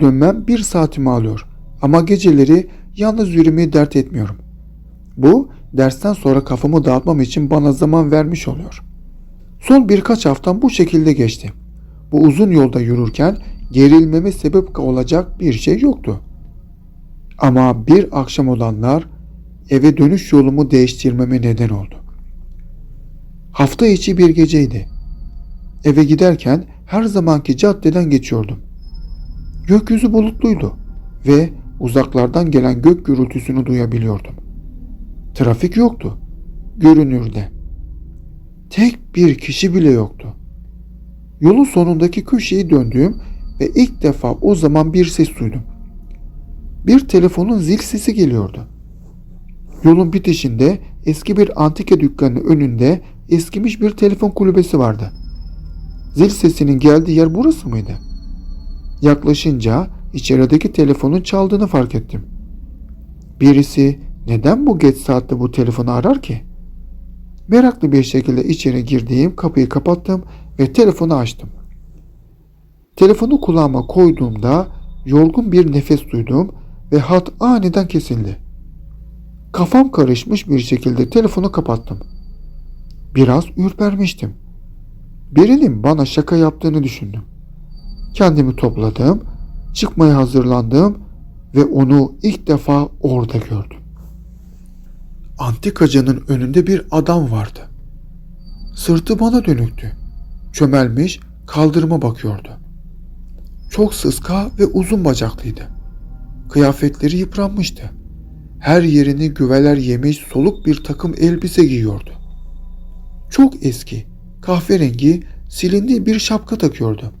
dönmem bir saatimi alıyor. Ama geceleri yalnız yürümeyi dert etmiyorum. Bu dersten sonra kafamı dağıtmam için bana zaman vermiş oluyor. Son birkaç haftam bu şekilde geçti. Bu uzun yolda yürürken gerilmeme sebep olacak bir şey yoktu. Ama bir akşam olanlar eve dönüş yolumu değiştirmeme neden oldu. Hafta içi bir geceydi. Eve giderken her zamanki caddeden geçiyordum. Gökyüzü bulutluydu ve uzaklardan gelen gök gürültüsünü duyabiliyordum. Trafik yoktu. Görünürde. Tek bir kişi bile yoktu. Yolun sonundaki köşeyi döndüğüm ve ilk defa o zaman bir ses duydum. Bir telefonun zil sesi geliyordu. Yolun bitişinde eski bir antika dükkanının önünde eskimiş bir telefon kulübesi vardı. Zil sesinin geldiği yer burası mıydı? Yaklaşınca içerideki telefonun çaldığını fark ettim. Birisi neden bu geç saatte bu telefonu arar ki? Meraklı bir şekilde içeri girdiğim kapıyı kapattım ve telefonu açtım. Telefonu kulağıma koyduğumda yorgun bir nefes duydum ve hat aniden kesildi. Kafam karışmış bir şekilde telefonu kapattım. Biraz ürpermiştim. Birinin bana şaka yaptığını düşündüm. Kendimi topladım, çıkmaya hazırlandım ve onu ilk defa orada gördüm. Antikacının önünde bir adam vardı. Sırtı bana dönüktü. Çömelmiş, kaldırıma bakıyordu. Çok sıska ve uzun bacaklıydı. Kıyafetleri yıpranmıştı. Her yerini güveler yemiş soluk bir takım elbise giyiyordu. Çok eski, kahverengi, silindiği bir şapka takıyordu.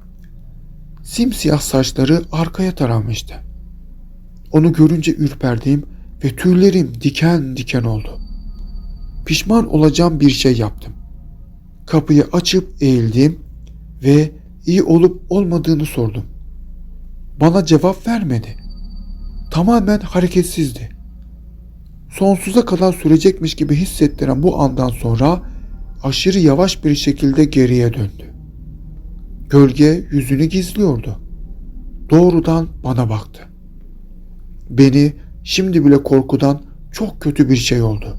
Simsiyah saçları arkaya taranmıştı. Onu görünce ürperdim ve tüylerim diken diken oldu. Pişman olacağım bir şey yaptım. Kapıyı açıp eğildim ve iyi olup olmadığını sordum. Bana cevap vermedi. Tamamen hareketsizdi. Sonsuza kadar sürecekmiş gibi hissettiren bu andan sonra aşırı yavaş bir şekilde geriye döndü. Gölge yüzünü gizliyordu. Doğrudan bana baktı. Beni şimdi bile korkudan çok kötü bir şey oldu.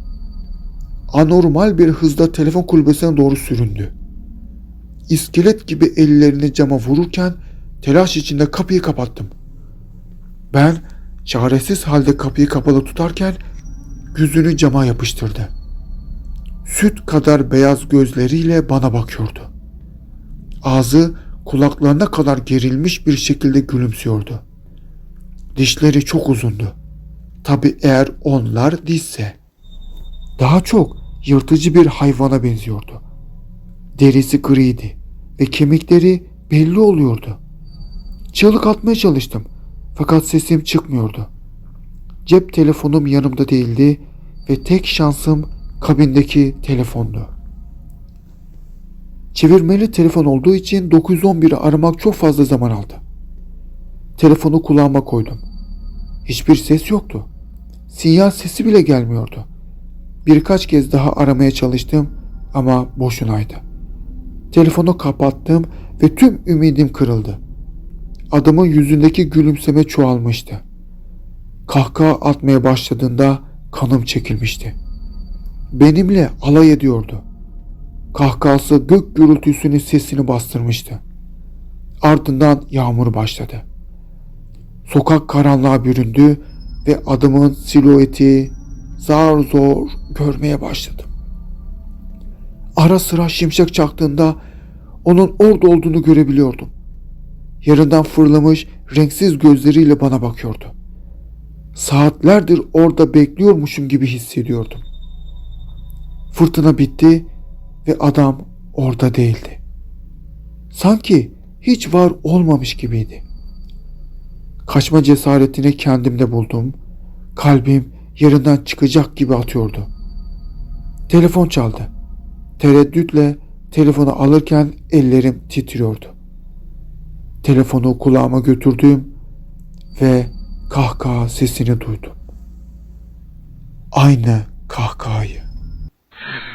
Anormal bir hızda telefon kulübesine doğru süründü. İskelet gibi ellerini cama vururken telaş içinde kapıyı kapattım. Ben çaresiz halde kapıyı kapalı tutarken yüzünü cama yapıştırdı. Süt kadar beyaz gözleriyle bana bakıyordu. Ağzı kulaklarına kadar gerilmiş bir şekilde gülümsüyordu. Dişleri çok uzundu. Tabi eğer onlar dişse. Daha çok yırtıcı bir hayvana benziyordu. Derisi griydi ve kemikleri belli oluyordu. Çığlık atmaya çalıştım fakat sesim çıkmıyordu. Cep telefonum yanımda değildi ve tek şansım kabindeki telefondu. Çevirmeli telefon olduğu için 911'i aramak çok fazla zaman aldı. Telefonu kulağıma koydum. Hiçbir ses yoktu. Sinyal sesi bile gelmiyordu. Birkaç kez daha aramaya çalıştım ama boşunaydı. Telefonu kapattım ve tüm ümidim kırıldı. Adamın yüzündeki gülümseme çoğalmıştı. Kahkaha atmaya başladığında kanım çekilmişti. Benimle alay ediyordu. Kahkahası gök gürültüsünün sesini bastırmıştı. Ardından yağmur başladı. Sokak karanlığa büründü ve adamın silueti zar zor görmeye başladım. Ara sıra şimşek çaktığında onun orada olduğunu görebiliyordum. Yerinden fırlamış renksiz gözleriyle bana bakıyordu. Saatlerdir orada bekliyormuşum gibi hissediyordum. Fırtına bitti ve adam orada değildi. Sanki hiç var olmamış gibiydi. Kaçma cesaretini kendimde buldum. Kalbim yerinden çıkacak gibi atıyordu. Telefon çaldı. Tereddütle telefonu alırken ellerim titriyordu. Telefonu kulağıma götürdüm ve kahkaha sesini duydum. Aynı kahkahayı.